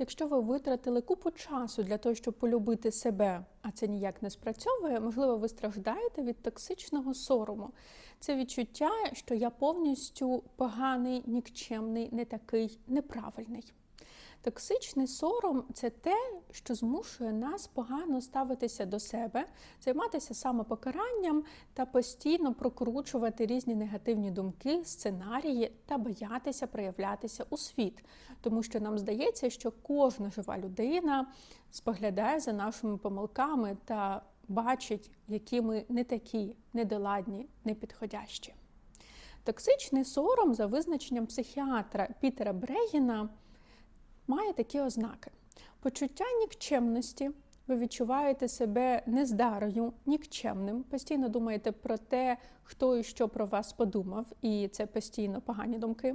Якщо ви витратили купу часу для того, щоб полюбити себе, а це ніяк не спрацьовує, можливо, ви страждаєте від токсичного сорому. Це відчуття, що я повністю поганий, нікчемний, не такий неправильний. Токсичний сором це те, що змушує нас погано ставитися до себе, займатися самопокаранням та постійно прокручувати різні негативні думки, сценарії та боятися проявлятися у світ, тому що нам здається, що кожна жива людина споглядає за нашими помилками та бачить, які ми не такі, недоладні, непідходящі. Токсичний сором за визначенням психіатра Пітера Брегіна має такі ознаки: почуття нікчемності. Ви відчуваєте себе нездарою, нікчемним, постійно думаєте про те, хто і що про вас подумав, і це постійно погані думки.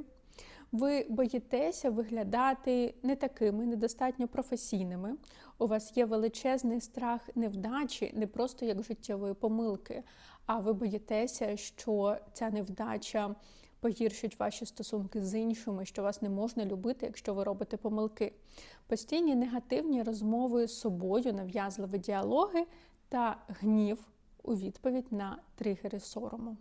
Ви боїтеся виглядати не такими, недостатньо професійними. У вас є величезний страх невдачі, не просто як життєвої помилки, а ви боїтеся, що ця невдача погіршить ваші стосунки з іншими, що вас не можна любити, якщо ви робите помилки. Постійні негативні розмови з собою, нав'язливі діалоги та гнів у відповідь на тригери сорому.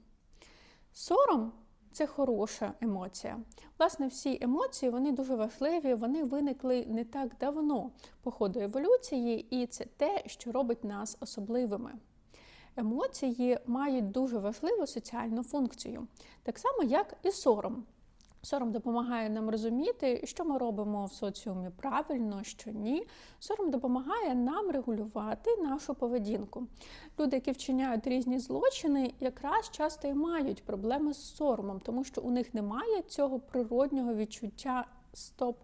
Сором це хороша емоція. Власне, всі емоції вони дуже важливі, вони виникли не так давно по ходу еволюції, і це те, що робить нас особливими. Емоції мають дуже важливу соціальну функцію, так само, як і сором. Сором допомагає нам розуміти, що ми робимо в соціумі правильно, що ні. Сором допомагає нам регулювати нашу поведінку. Люди, які вчиняють різні злочини, якраз часто і мають проблеми з соромом, тому що у них немає цього природнього відчуття стоп.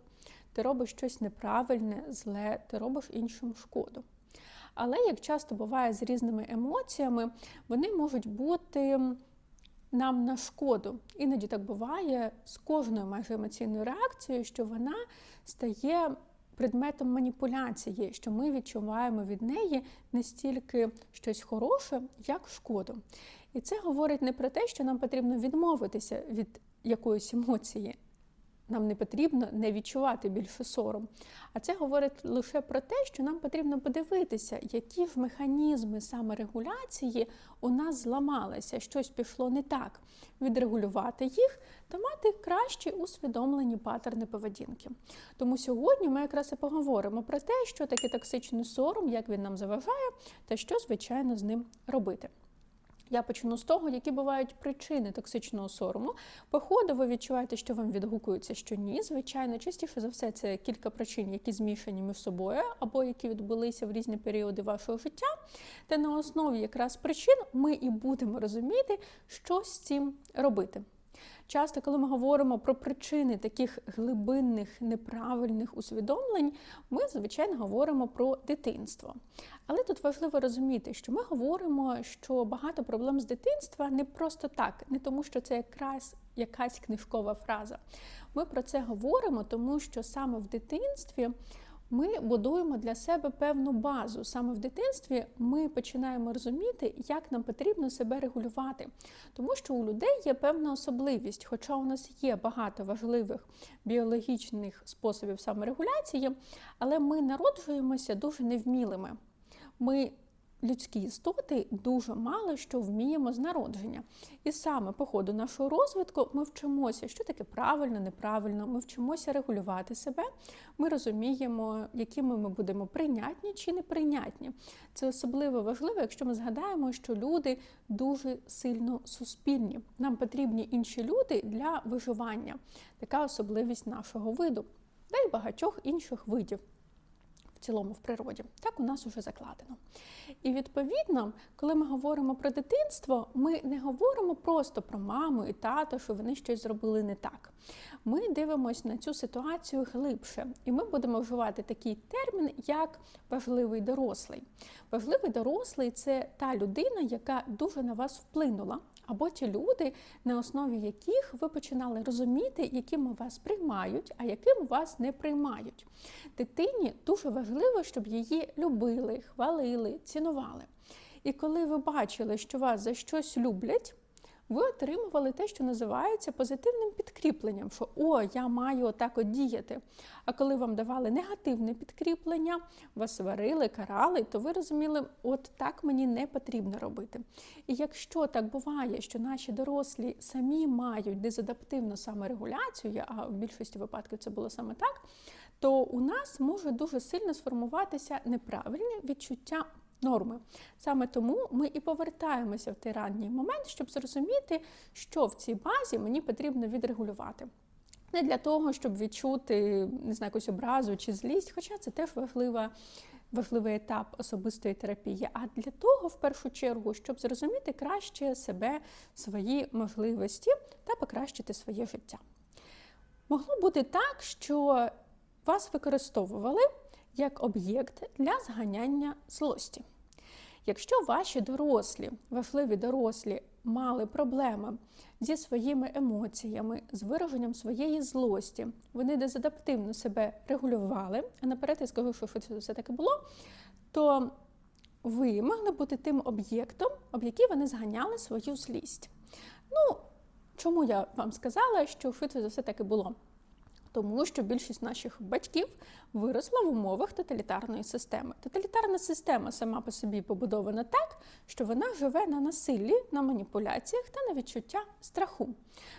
Ти робиш щось неправильне, зле, ти робиш іншим шкоду. Але як часто буває з різними емоціями, вони можуть бути нам на шкоду. Іноді так буває з кожною майже емоційною реакцією, що вона стає предметом маніпуляції, що ми відчуваємо від неї не стільки щось хороше, як шкоду. І це говорить не про те, що нам потрібно відмовитися від якоїсь емоції. Нам не потрібно не відчувати більше сором. А це говорить лише про те, що нам потрібно подивитися, які ж механізми саморегуляції у нас зламалися, щось пішло не так, відрегулювати їх та мати кращі усвідомлені паттерни поведінки. Тому сьогодні ми якраз і поговоримо про те, що таке токсичний сором, як він нам заважає, та що, звичайно, з ним робити. Я почну з того, які бувають причини токсичного сорому. Походу, ви відчуваєте, що вам відгукується, що ні. Звичайно, частіше за все, це кілька причин, які змішані між собою, або які відбулися в різні періоди вашого життя. Та на основі якраз причин ми і будемо розуміти, що з цим робити. Часто, коли ми говоримо про причини таких глибинних неправильних усвідомлень, ми, звичайно, говоримо про дитинство. Але тут важливо розуміти, що ми говоримо, що багато проблем з дитинства не просто так, не тому, що це якраз якась книжкова фраза. Ми про це говоримо, тому що саме в дитинстві ми будуємо для себе певну базу. Саме в дитинстві ми починаємо розуміти, як нам потрібно себе регулювати, тому що у людей є певна особливість, хоча у нас є багато важливих біологічних способів саморегуляції, але ми народжуємося дуже невмілими. Ми людські істоти дуже мало що вміємо з народження. І саме по ходу нашого розвитку ми вчимося, що таке правильно, неправильно. Ми вчимося регулювати себе. Ми розуміємо, якими ми будемо прийнятні чи неприйнятні. Це особливо важливо, якщо ми згадаємо, що люди дуже сильно суспільні. Нам потрібні інші люди для виживання. Така особливість нашого виду, та й багатьох інших видів цілому в природі. Так у нас уже закладено. І відповідно, коли ми говоримо про дитинство, ми не говоримо просто про маму і тато, що вони щось зробили не так. Ми дивимося на цю ситуацію глибше, і ми будемо вживати такий термін, як важливий дорослий. Важливий дорослий це та людина, яка дуже на вас вплинула. Або ті люди, на основі яких ви починали розуміти, якими вас приймають, а яким вас не приймають. Дитині дуже важливо, щоб її любили, хвалили, цінували. І коли ви бачили, що вас за щось люблять, ви отримували те, що називається позитивним підкріпленням, що о, я маю отак от діяти. А коли вам давали негативне підкріплення, вас сварили, карали, то ви розуміли, от так мені не потрібно робити. І якщо так буває, що наші дорослі самі мають дезадаптивну саморегуляцію, а в більшості випадків це було саме так, то у нас може дуже сильно сформуватися неправильне відчуття норми. Саме тому ми і повертаємося в той ранній момент, щоб зрозуміти, що в цій базі мені потрібно відрегулювати. Не для того, щоб відчути не знаю, якусь образу чи злість, хоча це теж важлива. Важливий етап особистої терапії, а для того, в першу чергу, щоб зрозуміти краще себе, свої можливості та покращити своє життя. Могло бути так, що вас використовували як об'єкт для зганяння злості. Якщо ваші дорослі, важливі дорослі, мали проблеми зі своїми емоціями, з вираженням своєї злості, вони дезадаптивно себе регулювали, а наперед я скажу, що це все таки було, то ви могли бути тим об'єктом, об який вони зганяли свою злість. Ну, чому я вам сказала, що за все таки було? Тому що більшість наших батьків виросла в умовах тоталітарної системи. Тоталітарна система сама по собі побудована так, що вона живе на насиллі, на маніпуляціях та на відчуття страху.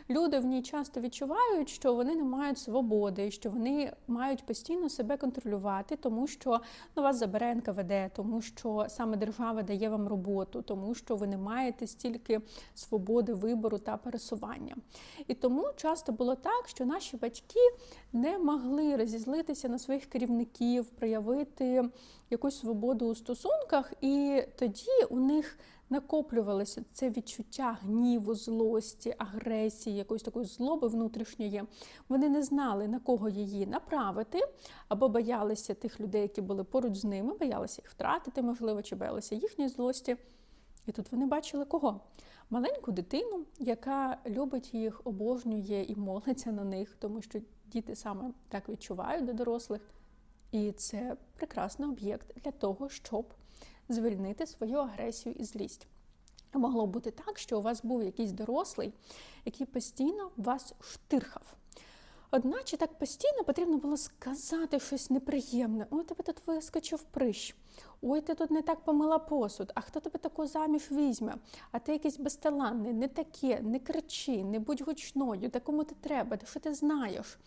Люди в ній часто відчувають, що вони не мають свободи, що вони мають постійно себе контролювати, тому що ну, вас забере НКВД, тому що саме держава дає вам роботу, тому що ви не маєте стільки свободи вибору та пересування. І тому часто було так, що наші батьки не могли розізлитися на своїх керівників, проявити якусь свободу у стосунках, і тоді у них накоплювалося це відчуття гніву, злості, агресії, якоїсь такої злоби внутрішньої. Вони не знали, на кого її направити, або боялися тих людей, які були поруч з ними, боялися їх втратити, можливо, чи боялися їхньої злості. І тут вони бачили кого? Маленьку дитину, яка любить їх, обожнює і молиться на них, тому що діти саме так відчувають до дорослих. І це прекрасний об'єкт для того, щоб звільнити свою агресію і злість. Могло бути так, що у вас був якийсь дорослий, який постійно вас штирхав. Одначе так постійно потрібно було сказати щось неприємне. Ой, тебе тут вискочив прищ. Ой, ти тут не так помила посуд, а хто тебе таку заміж візьме? А ти якийсь безталанний, не таке, не кричи, не будь гучною, та кому ти треба, що ти знаєш.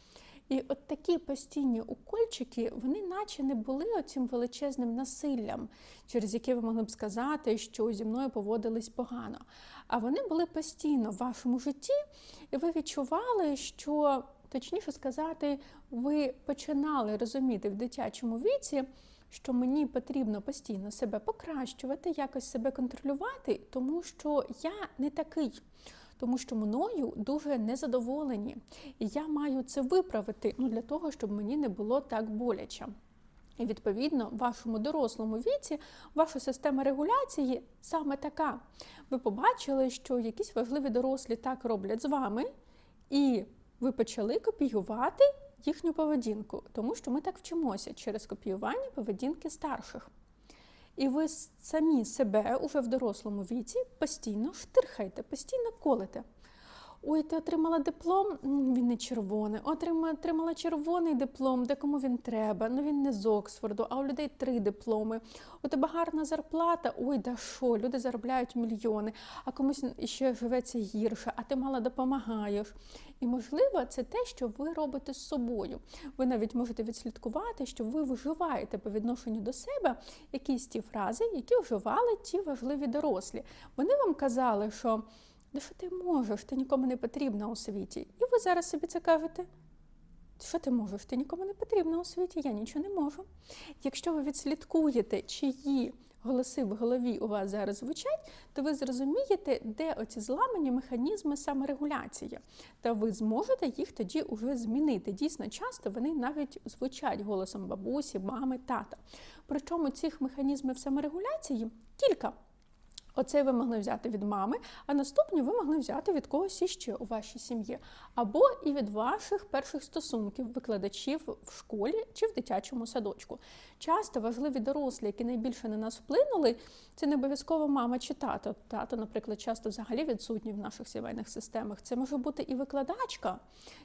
І от такі постійні укольчики, вони наче не були оцим величезним насиллям, через яке ви могли б сказати, що зі мною поводились погано. А вони були постійно в вашому житті, і ви відчували, що, точніше сказати, ви починали розуміти в дитячому віці. Що мені потрібно постійно себе покращувати, якось себе контролювати, тому що я не такий тому що мною дуже незадоволені. І я маю це виправити ну, для того, щоб мені не було так боляче. І відповідно, в вашому дорослому віці ваша система регуляції саме така. Ви побачили, що якісь важливі дорослі так роблять з вами, і ви почали копіювати їхню поведінку, тому що ми так вчимося через копіювання поведінки старших. І ви самі себе уже в дорослому віці постійно штирхаєте, постійно колите. Ой, ти отримала диплом, він не червоний. Отримала червоний диплом, де кому він треба. Ну він не з Оксфорду, а у людей три дипломи. У тебе гарна зарплата. Ой, да що, люди заробляють мільйони, а комусь ще живеться гірше, а ти мало допомагаєш. І, можливо, це те, що ви робите з собою. Ви навіть можете відслідкувати, що ви вживаєте по відношенню до себе якісь ті фрази, які вживали ті важливі дорослі. Вони вам казали, що. Да що ти можеш? Ти нікому не потрібна у світі. І ви зараз собі це кажете. Що ти можеш? Ти нікому не потрібна у світі, я нічого не можу. Якщо ви відслідкуєте, чиї голоси в голові у вас зараз звучать, то ви зрозумієте, де оці зламані механізми саморегуляції. Та ви зможете їх тоді уже змінити. Дійсно, часто вони навіть звучать голосом бабусі, мами, тата. Причому цих механізмів саморегуляції кілька. Оцей ви могли взяти від мами, а наступні ви могли взяти від когось іще у вашій сім'ї, або і від ваших перших стосунків, викладачів в школі чи в дитячому садочку. Часто важливі дорослі, які найбільше на нас вплинули, це не обов'язково мама чи тато. Тато, наприклад, часто взагалі відсутні в наших сімейних системах. Це може бути і викладачка,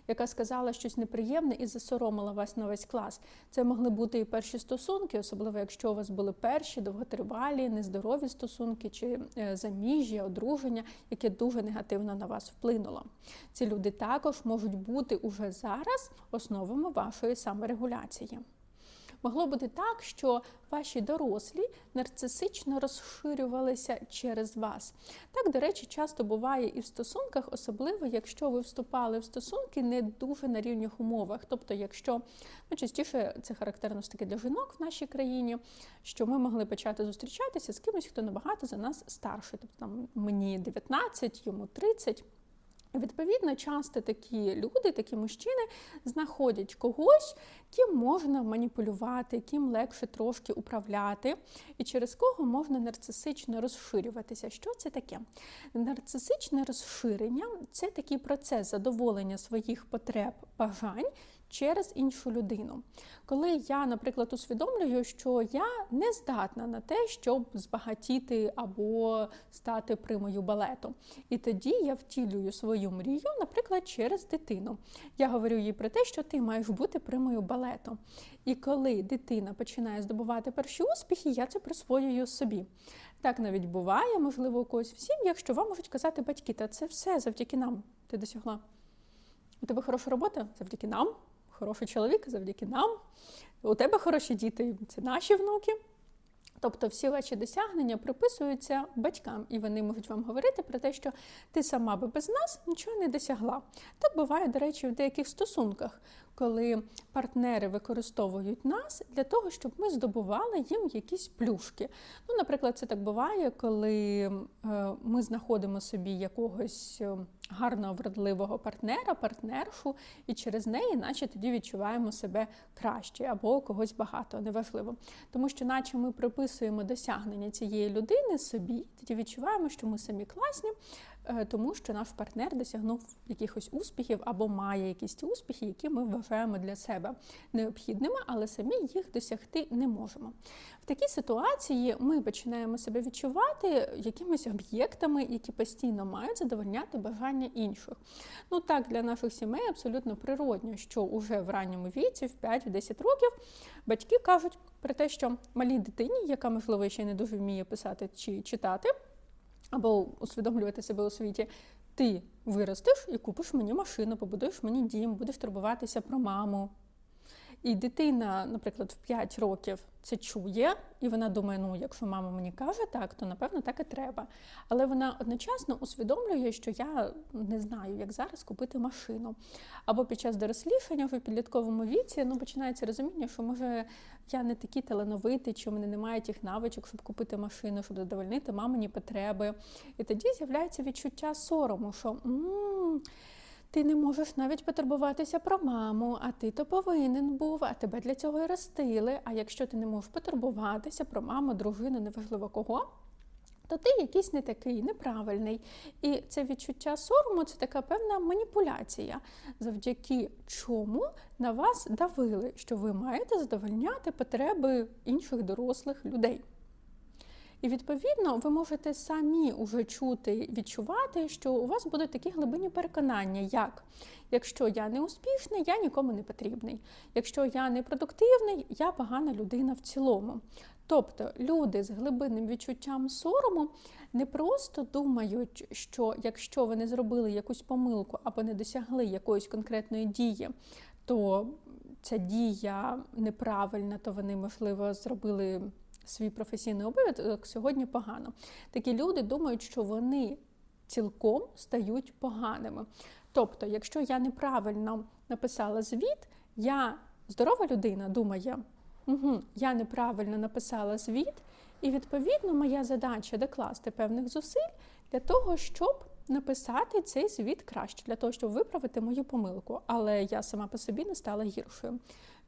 яка сказала щось неприємне і засоромила вас на весь клас. Це могли бути і перші стосунки, особливо якщо у вас були перші довготривалі, нездорові стосунки чи е, заміжжя, одруження, яке дуже негативно на вас вплинуло. Ці люди також можуть бути уже зараз основами вашої саморегуляції. Могло бути так, що ваші дорослі нарцисично розширювалися через вас. Так, до речі, часто буває і в стосунках, особливо якщо ви вступали в стосунки не дуже на рівних умовах. Тобто, якщо ну, частіше це характерно таки для жінок в нашій країні, що ми могли почати зустрічатися з кимось, хто набагато за нас старший. Тобто там мені 19, йому 30. Відповідно, часто такі люди, такі мужчини знаходять когось, ким можна маніпулювати, ким легше трошки управляти, і через кого можна нарцисично розширюватися. Що це таке? Нарцисичне розширення це такий процес задоволення своїх потреб, бажань через іншу людину. Коли я, наприклад, усвідомлюю, що я не здатна на те, щоб збагатіти або стати примою балету. І тоді я втілюю свою мрію, наприклад, через дитину. Я говорю їй про те, що ти маєш бути примою балету. І коли дитина починає здобувати перші успіхи, я це присвоюю собі. Так навіть буває, можливо, у когось в сім'ях, що вам можуть казати батьки, та це все завдяки нам. Ти досягла. У тебе хороша робота завдяки нам хороший чоловік завдяки нам. У тебе хороші діти це наші внуки. Тобто всі ваші досягнення приписуються батькам, і вони можуть вам говорити про те, що ти сама би без нас нічого не досягла. Так буває, до речі, в деяких стосунках, коли партнери використовують нас для того, щоб ми здобували їм якісь плюшки. Ну, Наприклад, це так буває, коли е, ми знаходимо собі якогось е, гарного вродливого партнера, партнершу, і через неї, наче тоді відчуваємо себе краще або когось багато, неважливо. Тому що, наче ми приписуємо досягнення цієї людини собі, тоді відчуваємо, що ми самі класні. Е, тому що наш партнер досягнув якихось успіхів або має якісь успіхи, які ми вважаємо для себе необхідними, але самі їх досягти не можемо. В такій ситуації ми починаємо себе відчувати якимись об'єктами, які постійно мають задовольняти бажання інших. Ну так, для наших сімей абсолютно природньо, що уже в ранньому віці, в 5-10 років, батьки кажуть про те, що малій дитині, яка можливо ще не дуже вміє писати чи читати або усвідомлювати себе у світі. Ти виростеш і купиш мені машину, побудуєш мені дім, будеш турбуватися про маму. І дитина, наприклад, в 5 років це чує, і вона думає, ну якщо мама мені каже так, то напевно так і треба. Але вона одночасно усвідомлює, що я не знаю, як зараз купити машину. Або під час дорослішання в підлітковому віці ну, починається розуміння, що може я не такий талановитий, чи в мене немає тих навичок, щоб купити машину, щоб задовольнити мамині потреби. І тоді з'являється відчуття сорому, що. М-м, ти не можеш навіть потурбуватися про маму, а ти то повинен був, а тебе для цього і ростили. А якщо ти не можеш потурбуватися про маму, дружину, неважливо кого, то ти якийсь не такий неправильний. І це відчуття сорому це така певна маніпуляція, завдяки чому на вас давили, що ви маєте задовольняти потреби інших дорослих людей. І відповідно ви можете самі уже чути, відчувати, що у вас будуть такі глибинні переконання, як якщо я не успішний, я нікому не потрібний. Якщо я не продуктивний, я погана людина в цілому. Тобто люди з глибинним відчуттям сорому не просто думають, що якщо вони зробили якусь помилку або не досягли якоїсь конкретної дії, то ця дія неправильна, то вони, можливо, зробили свій професійний обов'язок сьогодні погано. Такі люди думають, що вони цілком стають поганими. Тобто, якщо я неправильно написала звіт, я здорова людина думає, угу, я неправильно написала звіт, і відповідно моя задача докласти певних зусиль для того, щоб написати цей звіт краще для того, щоб виправити мою помилку, але я сама по собі не стала гіршою.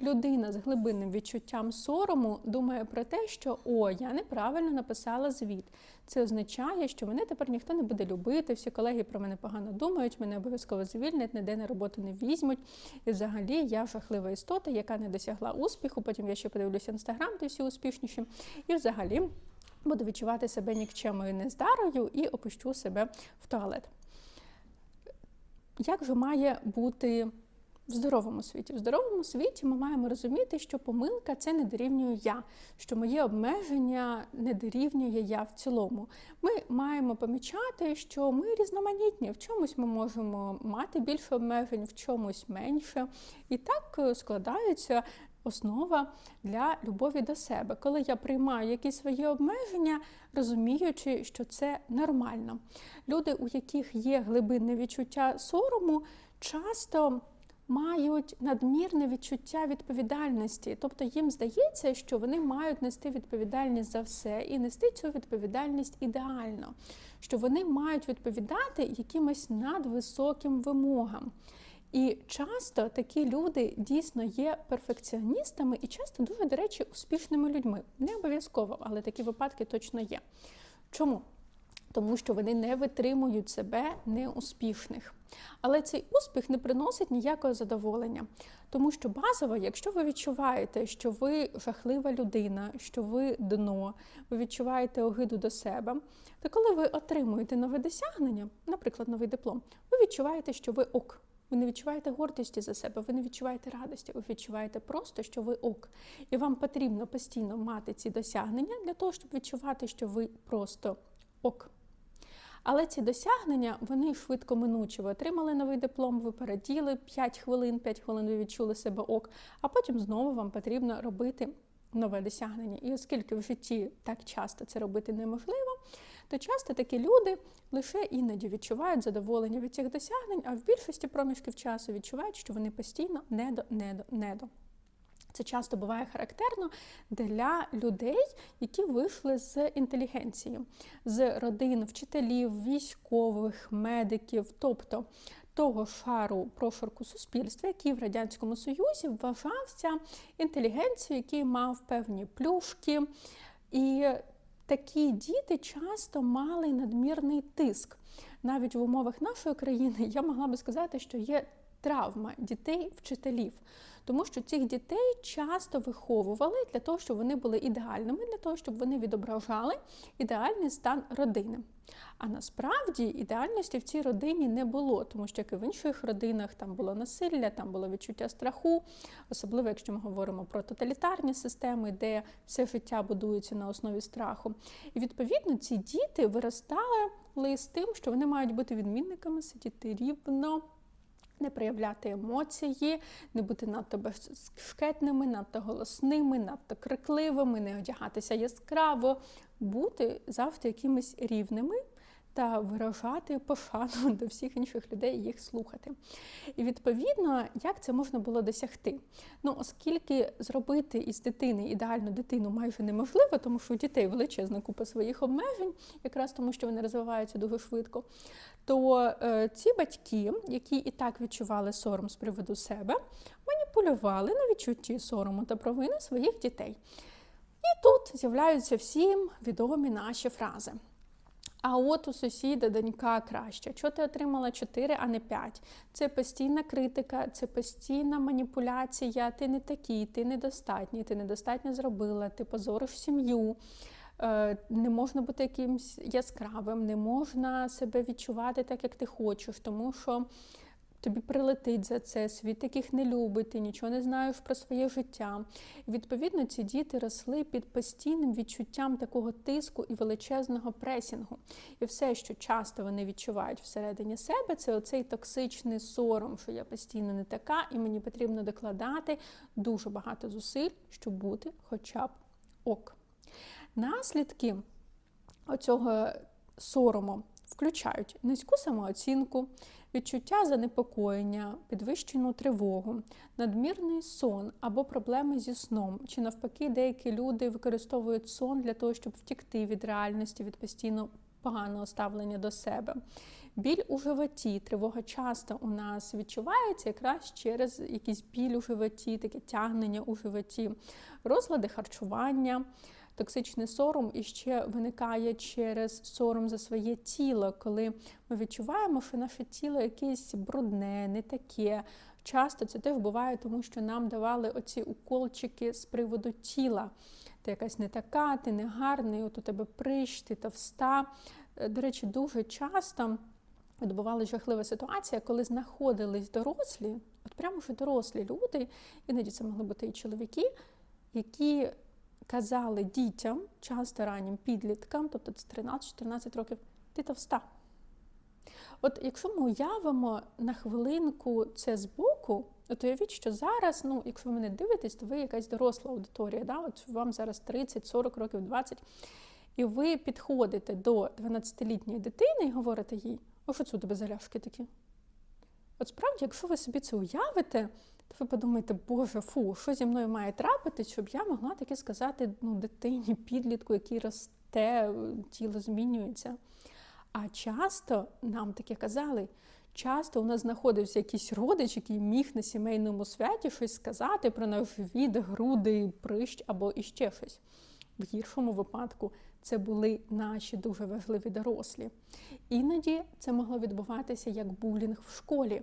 Людина з глибинним відчуттям сорому думає про те, що о, я неправильно написала звіт. Це означає, що мене тепер ніхто не буде любити, всі колеги про мене погано думають, мене обов'язково звільнять, ніде на роботу не візьмуть. І взагалі я жахлива істота, яка не досягла успіху. Потім я ще подивлюся інстаграм, де всі успішніші. І взагалі буду відчувати себе нікчемою нездарою і опущу себе в туалет. Як же має бути в здоровому світі? В здоровому світі ми маємо розуміти, що помилка це не дорівнює я, що моє обмеження не дорівнює я в цілому. Ми маємо помічати, що ми різноманітні, в чомусь ми можемо мати більше обмежень, в чомусь менше. І так е, складається основа для любові до себе, коли я приймаю якісь свої обмеження, розуміючи, що це нормально. Люди, у яких є глибинне відчуття сорому, часто мають надмірне відчуття відповідальності, тобто їм здається, що вони мають нести відповідальність за все і нести цю відповідальність ідеально, що вони мають відповідати якимось надвисоким вимогам. І часто такі люди дійсно є перфекціоністами і часто дуже, до речі, успішними людьми. Не обов'язково, але такі випадки точно є. Чому? Тому що вони не витримують себе неуспішних. Але цей успіх не приносить ніякого задоволення. Тому що базово, якщо ви відчуваєте, що ви жахлива людина, що ви дно, ви відчуваєте огиду до себе, то коли ви отримуєте нове досягнення, наприклад, новий диплом, ви відчуваєте, що ви ок. Ви не відчуваєте гордості за себе, ви не відчуваєте радості, ви відчуваєте просто, що ви ок. І вам потрібно постійно мати ці досягнення для того, щоб відчувати, що ви просто ок. Але ці досягнення вони швидко минучі. Ви отримали новий диплом, ви переділи 5 хвилин, 5 хвилин ви відчули себе ок, а потім знову вам потрібно робити нове досягнення. І оскільки в житті так часто це робити неможливо, то часто такі люди лише іноді відчувають задоволення від цих досягнень, а в більшості проміжків часу відчувають, що вони постійно недо, недо, недо. Це часто буває характерно для людей, які вийшли з інтелігенції, з родин вчителів, військових, медиків, тобто того шару прошарку суспільства, який в радянському союзі вважався інтелігенцією, який мав певні плюшки. І такі діти часто мали надмірний тиск. Навіть в умовах нашої країни я могла би сказати, що є травма дітей-вчителів. Тому що цих дітей часто виховували для того, щоб вони були ідеальними, для того, щоб вони відображали ідеальний стан родини. А насправді ідеальності в цій родині не було, тому що як і в інших родинах там було насилля, там було відчуття страху, особливо якщо ми говоримо про тоталітарні системи, де все життя будується на основі страху. І відповідно ці діти виростали з тим, що вони мають бути відмінниками, сидіти рівно не проявляти емоції, не бути надто безшкетними, надто голосними, надто крикливими, не одягатися яскраво, бути завжди якимись рівними та виражати пошану до всіх інших людей їх слухати. І відповідно, як це можна було досягти? Ну, оскільки зробити із дитини ідеальну дитину майже неможливо, тому що у дітей величезна купа своїх обмежень, якраз тому, що вони розвиваються дуже швидко, то е, ці батьки, які і так відчували сором з приводу себе, маніпулювали на відчутті сорому та провини своїх дітей. І тут з'являються всім відомі наші фрази. А от у сусіда донька краще. Чого ти отримала 4, а не 5? Це постійна критика, це постійна маніпуляція. Ти не такий, ти недостатній, ти недостатньо зробила, ти позориш сім'ю. Е, не можна бути якимсь яскравим, не можна себе відчувати так, як ти хочеш, тому що тобі прилетить за це, світ таких не любить, ти нічого не знаєш про своє життя. Відповідно ці діти росли під постійним відчуттям такого тиску і величезного пресінгу. І все, що часто вони відчувають всередині себе, це оцей токсичний сором, що я постійно не така, і мені потрібно докладати дуже багато зусиль, щоб бути хоча б ок. Наслідки оцього сорому включають низьку самооцінку, відчуття занепокоєння, підвищену тривогу, надмірний сон або проблеми зі сном, чи навпаки, деякі люди використовують сон для того, щоб втікти від реальності, від постійно поганого ставлення до себе. Біль у животі, тривога часто у нас відчувається якраз через якийсь біль у животі, таке тягнення у животі, розлади харчування. Токсичний сором іще виникає через сором за своє тіло, коли ми відчуваємо, що наше тіло якесь брудне, не таке. Часто це теж буває, тому що нам давали оці уколчики з приводу тіла. Ти якась не така, ти не гарний, от у тебе прищ, ти товста. Е, До речі, дуже часто відбувалася жахлива ситуація, коли знаходились дорослі, от прямо вже дорослі люди, іноді це могли бути і чоловіки, які казали дітям, часто раннім підліткам, тобто це 13-14 років, ти товста. От якщо ми уявимо на хвилинку це збоку, от уявіть, що зараз, ну, якщо ви мене дивитесь, то ви якась доросла аудиторія, да? от вам зараз 30, 40 років, 20, і ви підходите до 12-літньої дитини і говорите їй, о, що це у тебе заляшки такі? От справді, якщо ви собі це уявите, то ви подумаєте, боже, фу, що зі мною має трапити, щоб я могла таке сказати ну, дитині, підлітку, який росте, тіло змінюється. А часто нам таке казали. Часто у нас знаходився якийсь родич, який міг на сімейному святі щось сказати про наш живіт, груди, прищ або іще щось. В гіршому випадку це були наші дуже важливі дорослі. Іноді це могло відбуватися як булінг в школі.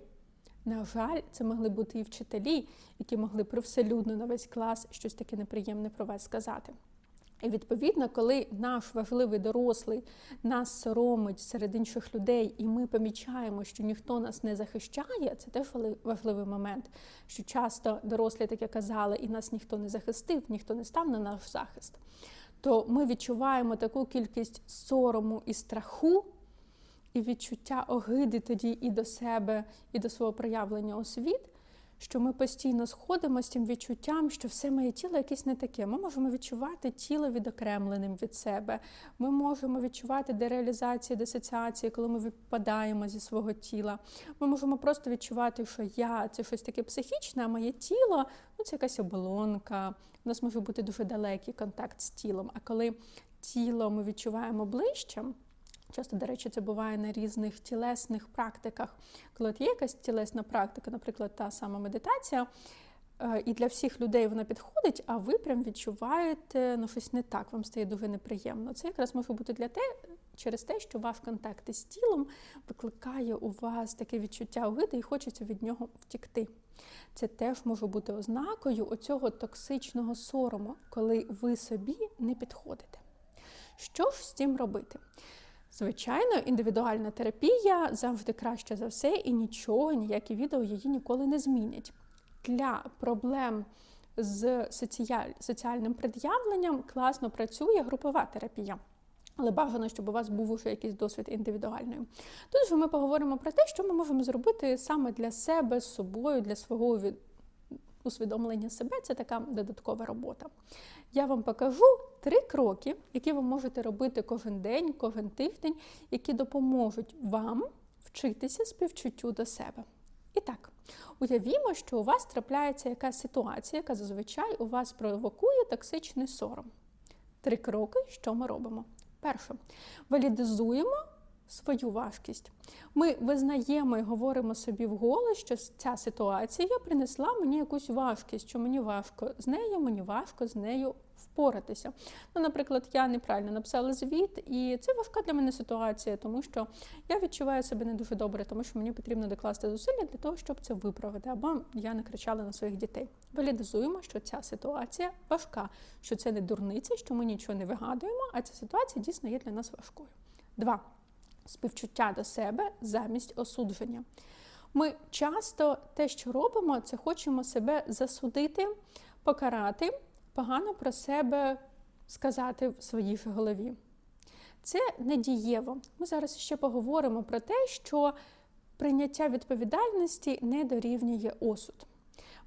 На жаль, це могли бути і вчителі, які могли привселюдно на весь клас щось таке неприємне про вас сказати. І відповідно, коли наш важливий дорослий нас соромить серед інших людей, і ми помічаємо, що ніхто нас не захищає, це теж важливий момент. Що часто дорослі таке казали, і нас ніхто не захистив, ніхто не став на наш захист. То ми відчуваємо таку кількість сорому і страху, і відчуття огиди тоді і до себе, і до свого проявлення у світ що ми постійно сходимо з тим відчуттям, що все моє тіло якесь не таке. Ми можемо відчувати тіло відокремленим від себе. Ми можемо відчувати дереалізацію, дисоціацію, коли ми випадаємо зі свого тіла. Ми можемо просто відчувати, що я це щось таке психічне, а моє тіло ну це якась оболонка. У нас може бути дуже далекий контакт з тілом. А коли тіло ми відчуваємо ближче. Часто, до речі, це буває на різних тілесних практиках. Коли от є якась тілесна практика, наприклад, та сама медитація, е, і для всіх людей вона підходить, а ви прям відчуваєте ну, щось не так, вам стає дуже неприємно. Це якраз може бути для те, через те, що ваш контакт із тілом викликає у вас таке відчуття огиди і хочеться від нього втікти. Це теж може бути ознакою оцього токсичного сорому, коли ви собі не підходите. Що ж з цим робити? Звичайно, індивідуальна терапія завжди краще за все, і нічого, ніякі відео її ніколи не змінять. Для проблем з соціальним пред'явленням класно працює групова терапія. Але бажано, щоб у вас був уже якийсь досвід індивідуальний. Тут же ми поговоримо про те, що ми можемо зробити саме для себе з собою, для свого усвідомлення себе це така додаткова робота. Я вам покажу три кроки, які ви можете робити кожен день, кожен тиждень, які допоможуть вам вчитися співчуттю до себе. І так, уявімо, що у вас трапляється якась ситуація, яка зазвичай у вас провокує токсичний сором. Три кроки, що ми робимо. Перше, валідизуємо свою важкість. Ми визнаємо і говоримо собі вголос, що ця ситуація принесла мені якусь важкість, що мені важко з нею, мені важко з нею впоратися. Ну, Наприклад, я неправильно написала звіт, і це важка для мене ситуація, тому що я відчуваю себе не дуже добре, тому що мені потрібно докласти зусилля для того, щоб це виправити, або я не кричала на своїх дітей. Валідизуємо, що ця ситуація важка, що це не дурниця, що ми нічого не вигадуємо, а ця ситуація дійсно є для нас важкою. Два співчуття до себе замість осудження. Ми часто те, що робимо, це хочемо себе засудити, покарати, погано про себе сказати в своїй ж голові. Це не дієво. Ми зараз ще поговоримо про те, що прийняття відповідальності не дорівнює осуд.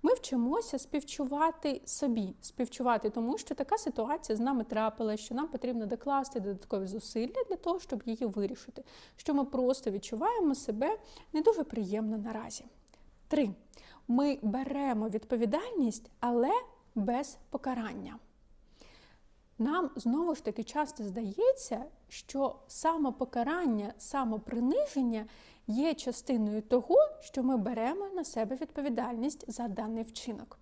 Ми вчимося співчувати собі, співчувати тому, що така ситуація з нами трапила, що нам потрібно докласти додаткові зусилля для того, щоб її вирішити. Що ми просто відчуваємо себе не дуже приємно наразі. Три. Ми беремо відповідальність, але без покарання. нам знову ж таки часто здається, що самопокарання, самоприниження є частиною того, що ми беремо на себе відповідальність за даний вчинок.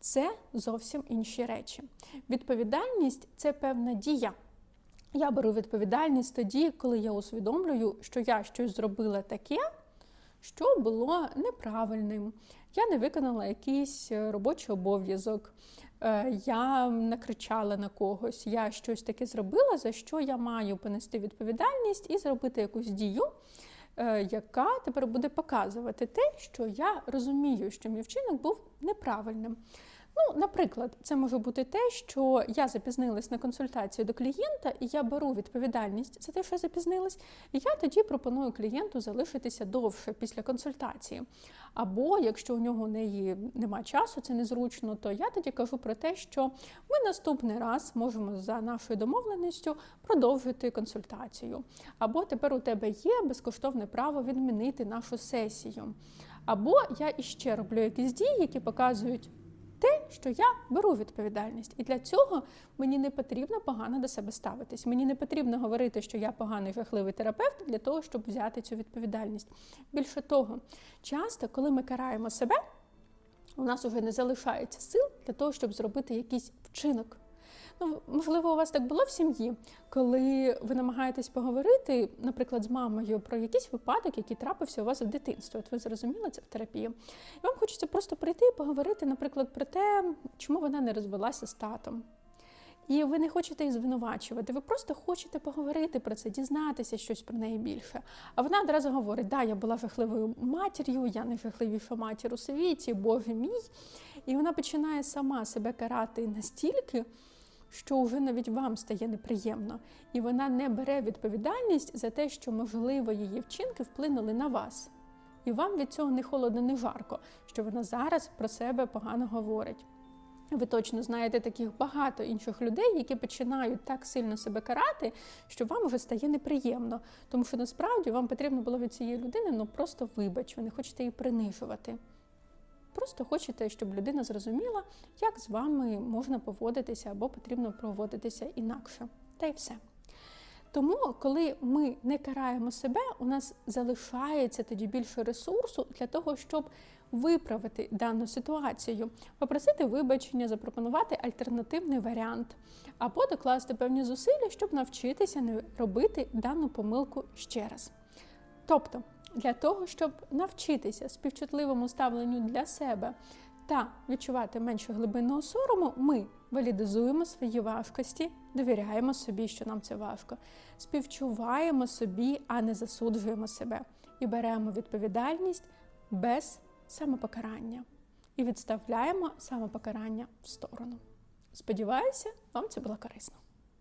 Це зовсім інші речі. Відповідальність це певна дія. Я беру відповідальність тоді, коли я усвідомлюю, що я щось зробила таке, що було неправильним. Я не виконала якийсь е, робочий обов'язок, е, я накричала на когось, я щось таке зробила, за що я маю понести відповідальність і зробити якусь дію, яка тепер буде показувати те, що я розумію, що мій вчинок був неправильним. Ну, наприклад, це може бути те, що я запізнилась на консультацію до клієнта, і я беру відповідальність за те, що я запізнилась, і я тоді пропоную клієнту залишитися довше після консультації. Або якщо у нього неї немає часу, це незручно, то я тоді кажу про те, що ми наступний раз можемо за нашою домовленістю продовжити консультацію. Або тепер у тебе є безкоштовне право відмінити нашу сесію. Або я іще роблю якісь дії, які показують те, що я беру відповідальність, і для цього мені не потрібно погано до себе ставитись. Мені не потрібно говорити, що я поганий жахливий терапевт для того, щоб взяти цю відповідальність. Більше того, часто, коли ми караємо себе, у нас вже не залишається сил для того, щоб зробити якийсь вчинок. Ну, можливо, у вас так було в сім'ї, коли ви намагаєтесь поговорити, наприклад, з мамою про якийсь випадок, який трапився у вас в дитинстві. От ви зрозуміли це в терапії. І вам хочеться просто прийти і поговорити, наприклад, про те, чому вона не розвелася з татом. І ви не хочете її звинувачувати, ви просто хочете поговорити про це, дізнатися щось про неї більше. А вона одразу говорить: да, я була жахливою матір'ю, я найжахливіша матір у світі, Боже мій. І вона починає сама себе карати настільки що вже навіть вам стає неприємно, і вона не бере відповідальність за те, що, можливо, її вчинки вплинули на вас. І вам від цього не холодно, не жарко, що вона зараз про себе погано говорить. Ви точно знаєте таких багато інших людей, які починають так сильно себе карати, що вам вже стає неприємно, тому що насправді вам потрібно було від цієї людини ну просто вибач, ви не хочете її принижувати. Просто хочете, щоб людина зрозуміла, як з вами можна поводитися або потрібно проводитися інакше. Та й все. Тому, коли ми не караємо себе, у нас залишається тоді більше ресурсу для того, щоб виправити дану ситуацію, попросити вибачення, запропонувати альтернативний варіант, або докласти певні зусилля, щоб навчитися не робити дану помилку ще раз. Тобто, для того, щоб навчитися співчутливому ставленню для себе та відчувати менше глибинного сорому, ми валідизуємо свої важкості, довіряємо собі, що нам це важко, співчуваємо собі, а не засуджуємо себе, і беремо відповідальність без самопокарання і відставляємо самопокарання в сторону. Сподіваюся, вам це було корисно.